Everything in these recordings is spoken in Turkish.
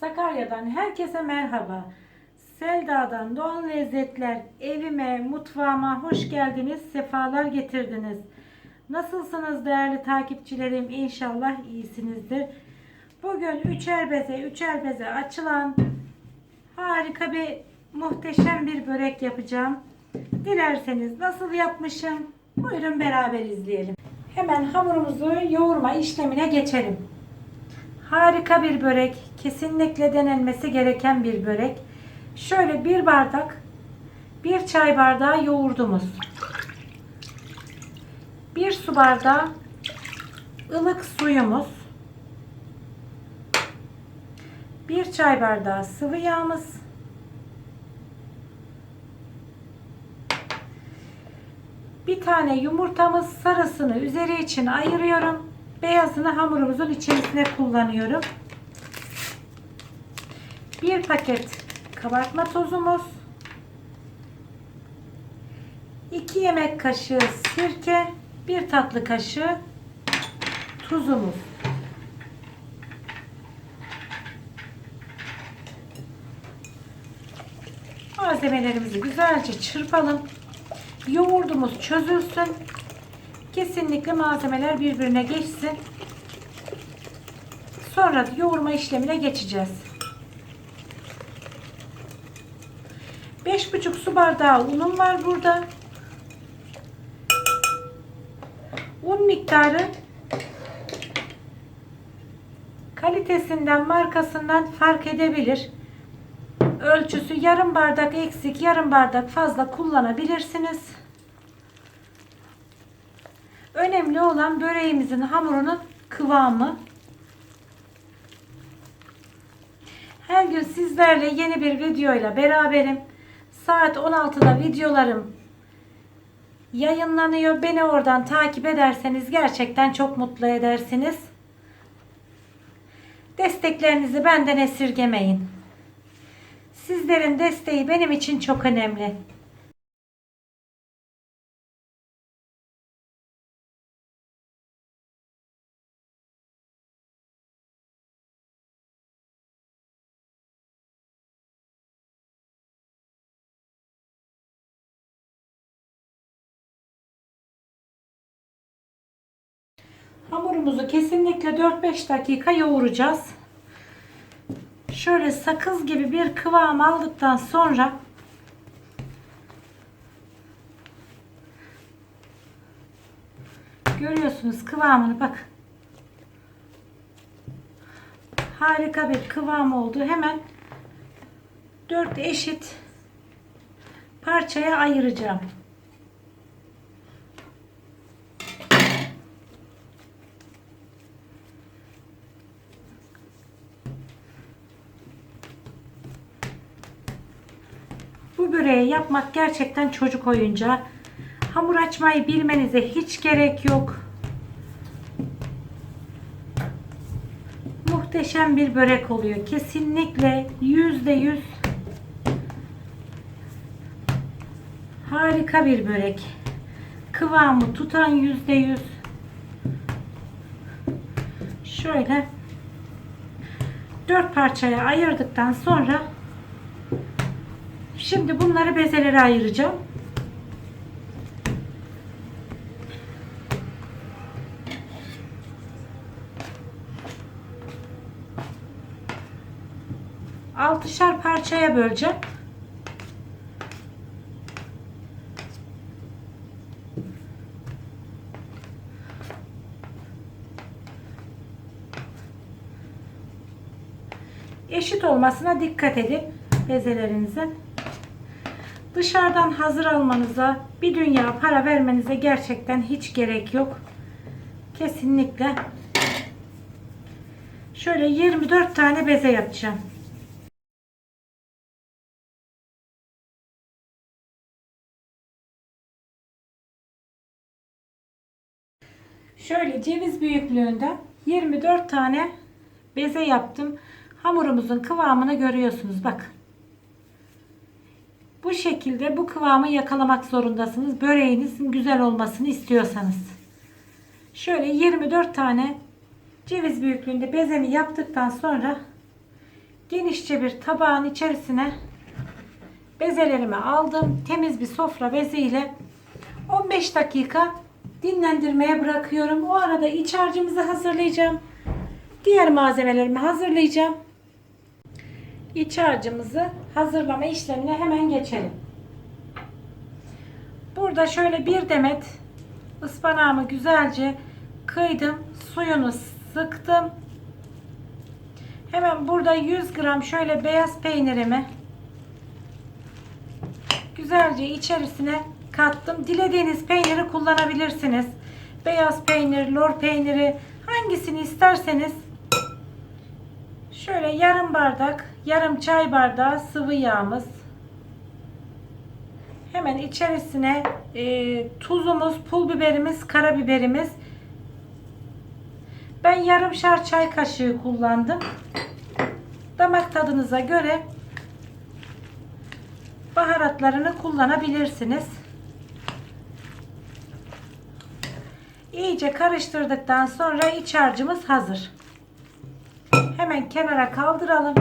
Sakarya'dan herkese merhaba. Selda'dan Doğal Lezzetler evime, mutfağıma hoş geldiniz, sefalar getirdiniz. Nasılsınız değerli takipçilerim? İnşallah iyisinizdir. Bugün üçer beze, üçer beze açılan harika bir muhteşem bir börek yapacağım. Dilerseniz nasıl yapmışım? Buyurun beraber izleyelim. Hemen hamurumuzu yoğurma işlemine geçelim. Harika bir börek. Kesinlikle denenmesi gereken bir börek. Şöyle bir bardak, bir çay bardağı yoğurdumuz. Bir su bardağı ılık suyumuz. Bir çay bardağı sıvı yağımız. Bir tane yumurtamız sarısını üzeri için ayırıyorum. Beyazını hamurumuzun içerisine kullanıyorum. Bir paket kabartma tozumuz. 2 yemek kaşığı sirke, 1 tatlı kaşığı tuzumuz. Malzemelerimizi güzelce çırpalım. Yoğurdumuz çözülsün. Kesinlikle malzemeler birbirine geçsin. Sonra yoğurma işlemine geçeceğiz. 5,5 su bardağı unum var burada. Un miktarı kalitesinden, markasından fark edebilir. Ölçüsü yarım bardak eksik, yarım bardak fazla kullanabilirsiniz. Önemli olan böreğimizin hamurunun kıvamı. Her gün sizlerle yeni bir videoyla beraberim. Saat 16'da videolarım yayınlanıyor. Beni oradan takip ederseniz gerçekten çok mutlu edersiniz. Desteklerinizi benden esirgemeyin. Sizlerin desteği benim için çok önemli. Hamurumuzu kesinlikle 4-5 dakika yoğuracağız. Şöyle sakız gibi bir kıvam aldıktan sonra görüyorsunuz kıvamını bak. Harika bir kıvam oldu. Hemen 4 eşit parçaya ayıracağım. Böreği yapmak gerçekten çocuk oyuncağı. Hamur açmayı bilmenize hiç gerek yok. Muhteşem bir börek oluyor. Kesinlikle yüzde yüz harika bir börek. Kıvamı tutan yüzde yüz. Şöyle dört parçaya ayırdıktan sonra Şimdi bunları bezelere ayıracağım. Altışar parçaya böleceğim. Eşit olmasına dikkat edin bezelerinizin. Dışarıdan hazır almanıza, bir dünya para vermenize gerçekten hiç gerek yok. Kesinlikle. Şöyle 24 tane beze yapacağım. Şöyle ceviz büyüklüğünde 24 tane beze yaptım. Hamurumuzun kıvamını görüyorsunuz. Bakın. Bu şekilde bu kıvamı yakalamak zorundasınız. Böreğinizin güzel olmasını istiyorsanız. Şöyle 24 tane ceviz büyüklüğünde bezemi yaptıktan sonra genişçe bir tabağın içerisine bezelerimi aldım. Temiz bir sofra beziyle 15 dakika dinlendirmeye bırakıyorum. O arada iç harcımızı hazırlayacağım. Diğer malzemelerimi hazırlayacağım. İç harcımızı hazırlama işlemine hemen geçelim. Burada şöyle bir demet ıspanağımı güzelce kıydım. Suyunu sıktım. Hemen burada 100 gram şöyle beyaz peynirimi güzelce içerisine kattım. Dilediğiniz peyniri kullanabilirsiniz. Beyaz peynir, lor peyniri hangisini isterseniz şöyle yarım bardak, yarım çay bardağı sıvı yağımız. Hemen içerisine e, tuzumuz, pul biberimiz, karabiberimiz. Ben yarımşar çay kaşığı kullandım. Damak tadınıza göre baharatlarını kullanabilirsiniz. İyice karıştırdıktan sonra iç harcımız hazır. Hemen kenara kaldıralım.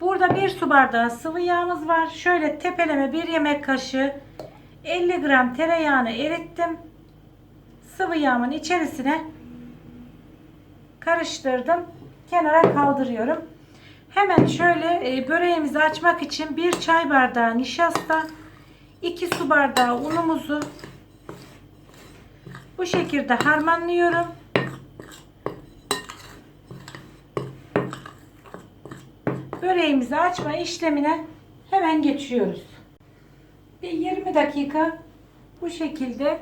Burada bir su bardağı sıvı yağımız var. Şöyle tepeleme bir yemek kaşığı 50 gram tereyağını erittim. Sıvı yağımın içerisine karıştırdım. Kenara kaldırıyorum. Hemen şöyle e, böreğimizi açmak için bir çay bardağı nişasta, 2 su bardağı unumuzu bu şekilde harmanlıyorum. Böreğimizi açma işlemine hemen geçiyoruz. Bir 20 dakika bu şekilde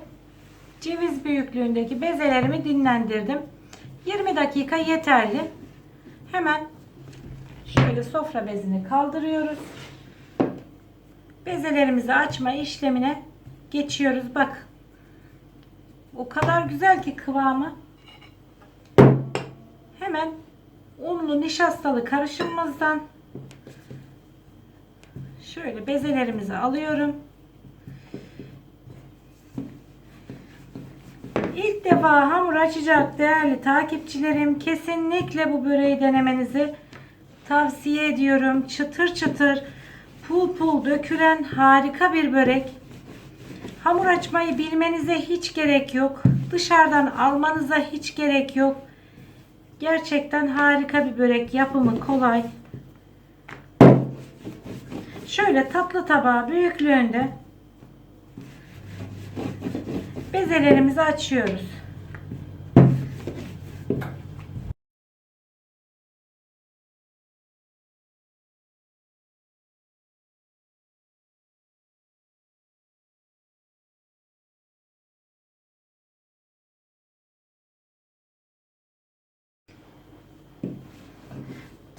ceviz büyüklüğündeki bezelerimi dinlendirdim. 20 dakika yeterli. Hemen şöyle sofra bezini kaldırıyoruz. Bezelerimizi açma işlemine geçiyoruz. Bak. O kadar güzel ki kıvamı. Hemen unlu nişastalı karışımımızdan şöyle bezelerimizi alıyorum. İlk defa hamur açacak değerli takipçilerim kesinlikle bu böreği denemenizi tavsiye ediyorum. Çıtır çıtır pul pul dökülen harika bir börek. Hamur açmayı bilmenize hiç gerek yok. Dışarıdan almanıza hiç gerek yok. Gerçekten harika bir börek. Yapımı kolay. Şöyle tatlı tabağı büyüklüğünde bezelerimizi açıyoruz.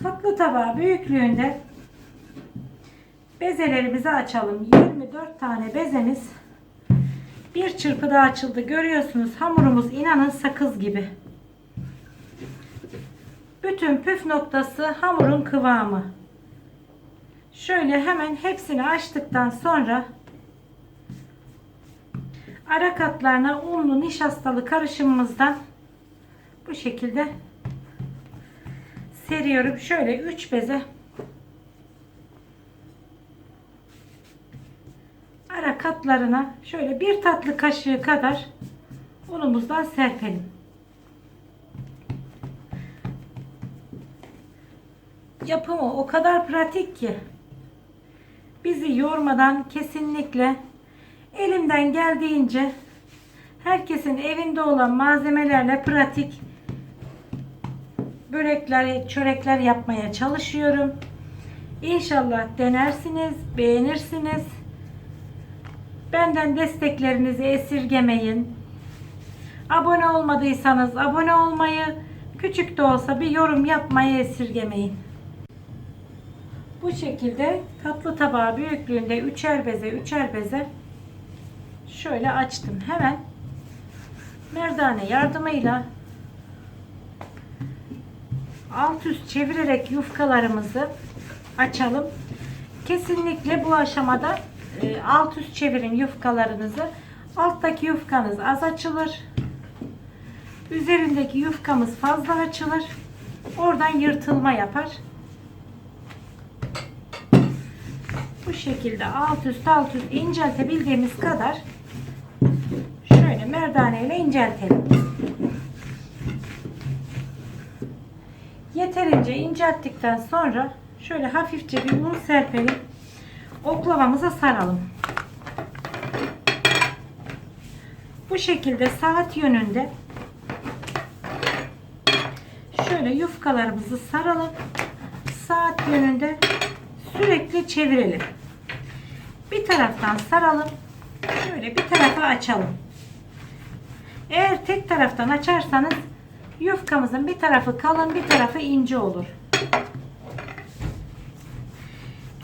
Tatlı tabağı büyüklüğünde bezelerimizi açalım. 24 tane bezemiz bir çırpıda açıldı. Görüyorsunuz hamurumuz inanın sakız gibi. Bütün püf noktası hamurun kıvamı. Şöyle hemen hepsini açtıktan sonra ara katlarına unlu nişastalı karışımımızdan bu şekilde seriyorum. Şöyle 3 beze ara katlarına şöyle bir tatlı kaşığı kadar unumuzdan serpelim. Yapımı o kadar pratik ki bizi yormadan kesinlikle elimden geldiğince herkesin evinde olan malzemelerle pratik börekler, çörekler yapmaya çalışıyorum. İnşallah denersiniz, beğenirsiniz. Benden desteklerinizi esirgemeyin. Abone olmadıysanız abone olmayı, küçük de olsa bir yorum yapmayı esirgemeyin. Bu şekilde tatlı tabağı büyüklüğünde üçer beze üçer beze şöyle açtım. Hemen merdane yardımıyla alt üst çevirerek yufkalarımızı açalım. Kesinlikle bu aşamada e, alt üst çevirin yufkalarınızı. Alttaki yufkanız az açılır. Üzerindeki yufkamız fazla açılır. Oradan yırtılma yapar. Bu şekilde alt üst alt üst inceltebildiğimiz kadar şöyle merdane ile inceltelim. Yeterince incelttikten sonra şöyle hafifçe bir un serpelim. Oklavamıza saralım. Bu şekilde saat yönünde şöyle yufkalarımızı saralım. Saat yönünde sürekli çevirelim. Bir taraftan saralım. Şöyle bir tarafa açalım. Eğer tek taraftan açarsanız yufkamızın bir tarafı kalın bir tarafı ince olur.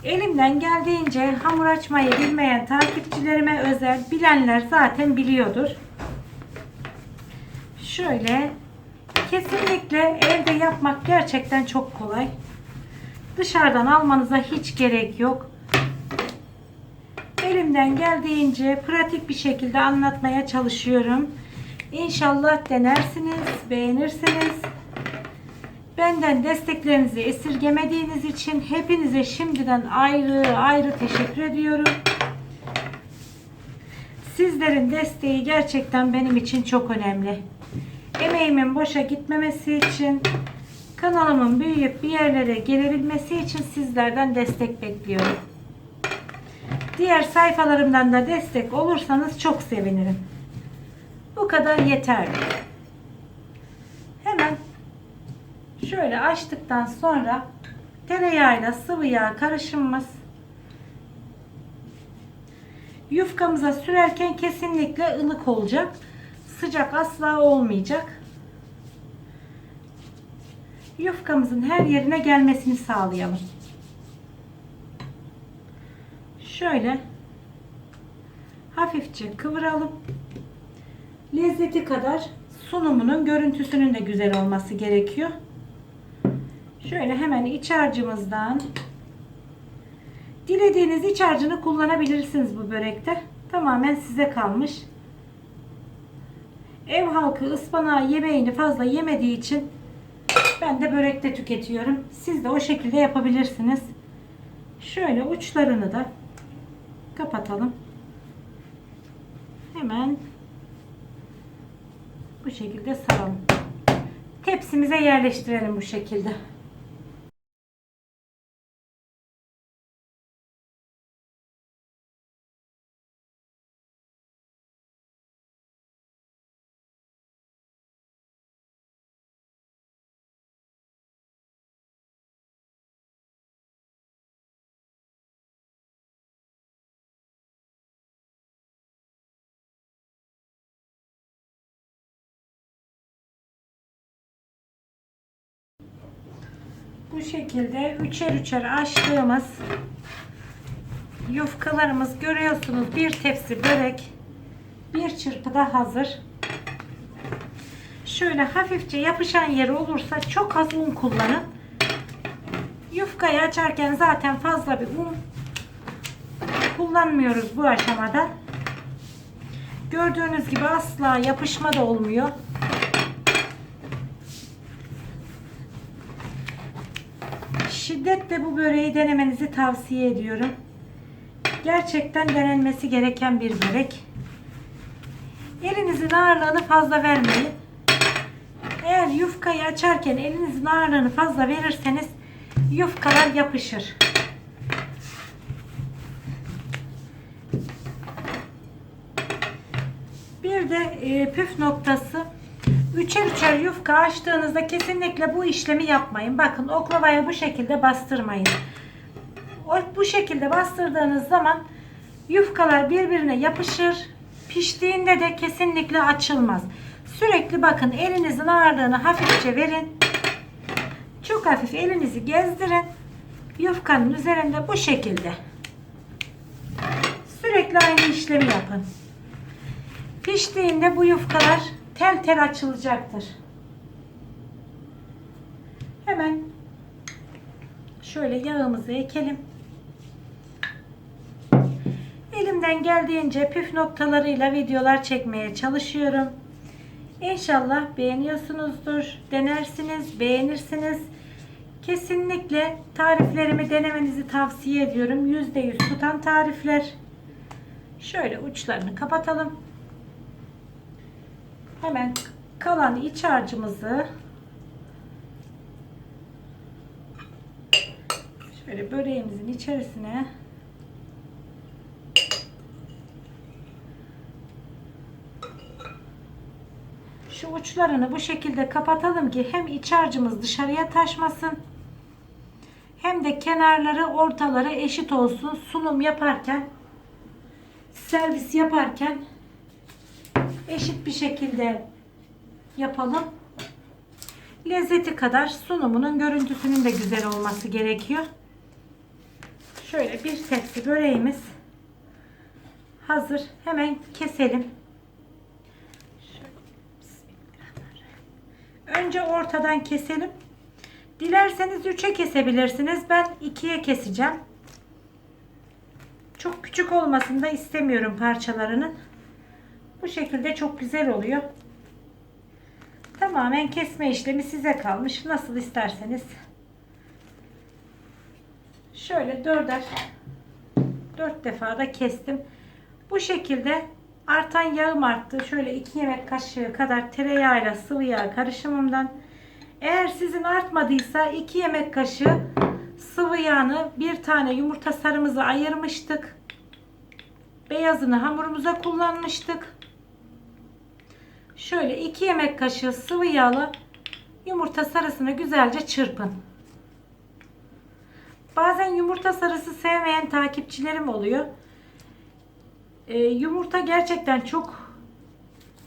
Elimden geldiğince hamur açmayı bilmeyen takipçilerime özel bilenler zaten biliyordur. Şöyle kesinlikle evde yapmak gerçekten çok kolay. Dışarıdan almanıza hiç gerek yok. Elimden geldiğince pratik bir şekilde anlatmaya çalışıyorum. İnşallah denersiniz, beğenirsiniz. Benden desteklerinizi esirgemediğiniz için hepinize şimdiden ayrı ayrı teşekkür ediyorum. Sizlerin desteği gerçekten benim için çok önemli. Emeğimin boşa gitmemesi için, kanalımın büyüyüp bir yerlere gelebilmesi için sizlerden destek bekliyorum. Diğer sayfalarımdan da destek olursanız çok sevinirim. Bu kadar yeterli. Hemen şöyle açtıktan sonra tereyağıyla sıvı yağ karışımımız yufkamıza sürerken kesinlikle ılık olacak. Sıcak asla olmayacak. Yufkamızın her yerine gelmesini sağlayalım. Şöyle hafifçe kıvıralım. Lezzeti kadar sunumunun görüntüsünün de güzel olması gerekiyor. Şöyle hemen iç harcımızdan dilediğiniz iç harcını kullanabilirsiniz bu börekte. Tamamen size kalmış. Ev halkı ıspanağı yemeğini fazla yemediği için ben de börekte tüketiyorum. Siz de o şekilde yapabilirsiniz. Şöyle uçlarını da kapatalım. Hemen bu şekilde saralım. Tepsimize yerleştirelim bu şekilde. Bu şekilde üçer üçer açtığımız yufkalarımız görüyorsunuz. Bir tepsi börek bir çırpıda hazır. Şöyle hafifçe yapışan yeri olursa çok az un kullanın. Yufkayı açarken zaten fazla bir un kullanmıyoruz bu aşamada. Gördüğünüz gibi asla yapışma da olmuyor. Şiddetle bu böreği denemenizi tavsiye ediyorum. Gerçekten denenmesi gereken bir börek. Elinizin ağırlığını fazla vermeyin. Eğer yufkayı açarken elinizin ağırlığını fazla verirseniz yufkalar yapışır. Bir de e, püf noktası Üçer üçer yufka açtığınızda kesinlikle bu işlemi yapmayın. Bakın oklavaya bu şekilde bastırmayın. Bu şekilde bastırdığınız zaman yufkalar birbirine yapışır. Piştiğinde de kesinlikle açılmaz. Sürekli bakın elinizin ağırlığını hafifçe verin. Çok hafif elinizi gezdirin. Yufkanın üzerinde bu şekilde. Sürekli aynı işlemi yapın. Piştiğinde bu yufkalar tel tel açılacaktır. Hemen şöyle yağımızı ekelim. Elimden geldiğince püf noktalarıyla videolar çekmeye çalışıyorum. İnşallah beğeniyorsunuzdur. Denersiniz, beğenirsiniz. Kesinlikle tariflerimi denemenizi tavsiye ediyorum. %100 tutan tarifler. Şöyle uçlarını kapatalım. Hemen kalan iç harcımızı şöyle böreğimizin içerisine şu uçlarını bu şekilde kapatalım ki hem iç harcımız dışarıya taşmasın hem de kenarları ortaları eşit olsun. Sunum yaparken servis yaparken eşit bir şekilde yapalım. Lezzeti kadar sunumunun görüntüsünün de güzel olması gerekiyor. Şöyle bir tepsi böreğimiz hazır. Hemen keselim. Önce ortadan keselim. Dilerseniz 3'e kesebilirsiniz. Ben 2'ye keseceğim. Çok küçük olmasını da istemiyorum parçalarının. Bu şekilde çok güzel oluyor. Tamamen kesme işlemi size kalmış. Nasıl isterseniz. Şöyle dörder dört defa da kestim. Bu şekilde artan yağım arttı. Şöyle 2 yemek kaşığı kadar tereyağıyla sıvı yağ karışımımdan. Eğer sizin artmadıysa 2 yemek kaşığı sıvı yağını bir tane yumurta sarımızı ayırmıştık. Beyazını hamurumuza kullanmıştık. Şöyle 2 yemek kaşığı sıvı yağla yumurta sarısını güzelce çırpın. Bazen yumurta sarısı sevmeyen takipçilerim oluyor. Ee, yumurta gerçekten çok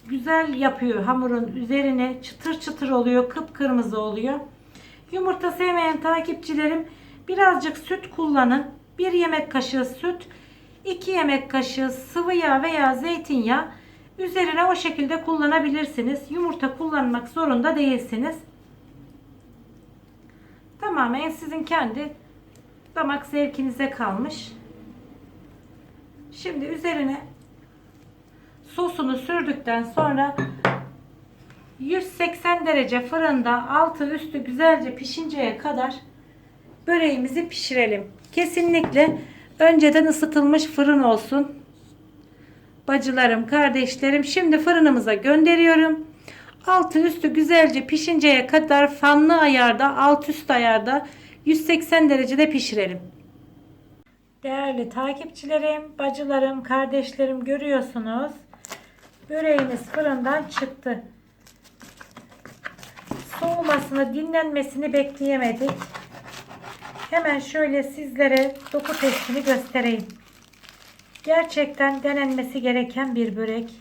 güzel yapıyor hamurun üzerine çıtır çıtır oluyor kıpkırmızı oluyor. Yumurta sevmeyen takipçilerim birazcık süt kullanın. 1 yemek kaşığı süt, 2 yemek kaşığı sıvı yağ veya zeytinyağı üzerine o şekilde kullanabilirsiniz. Yumurta kullanmak zorunda değilsiniz. Tamamen sizin kendi damak zevkinize kalmış. Şimdi üzerine sosunu sürdükten sonra 180 derece fırında altı üstü güzelce pişinceye kadar böreğimizi pişirelim. Kesinlikle önceden ısıtılmış fırın olsun. Bacılarım, kardeşlerim şimdi fırınımıza gönderiyorum. Altı üstü güzelce pişinceye kadar fanlı ayarda, alt üst ayarda 180 derecede pişirelim. Değerli takipçilerim, bacılarım, kardeşlerim görüyorsunuz. Böreğimiz fırından çıktı. Soğumasını, dinlenmesini bekleyemedik. Hemen şöyle sizlere doku testini göstereyim. Gerçekten denenmesi gereken bir börek.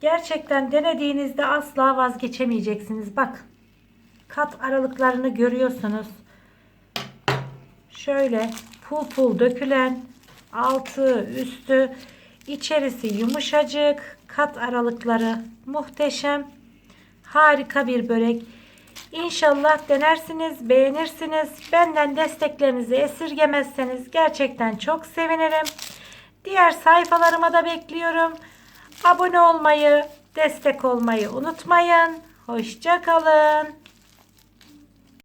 Gerçekten denediğinizde asla vazgeçemeyeceksiniz. Bak. Kat aralıklarını görüyorsunuz. Şöyle pul pul dökülen altı üstü içerisi yumuşacık kat aralıkları muhteşem harika bir börek. İnşallah denersiniz, beğenirsiniz. Benden desteklerinizi esirgemezseniz gerçekten çok sevinirim. Diğer sayfalarıma da bekliyorum. Abone olmayı, destek olmayı unutmayın. Hoşça kalın.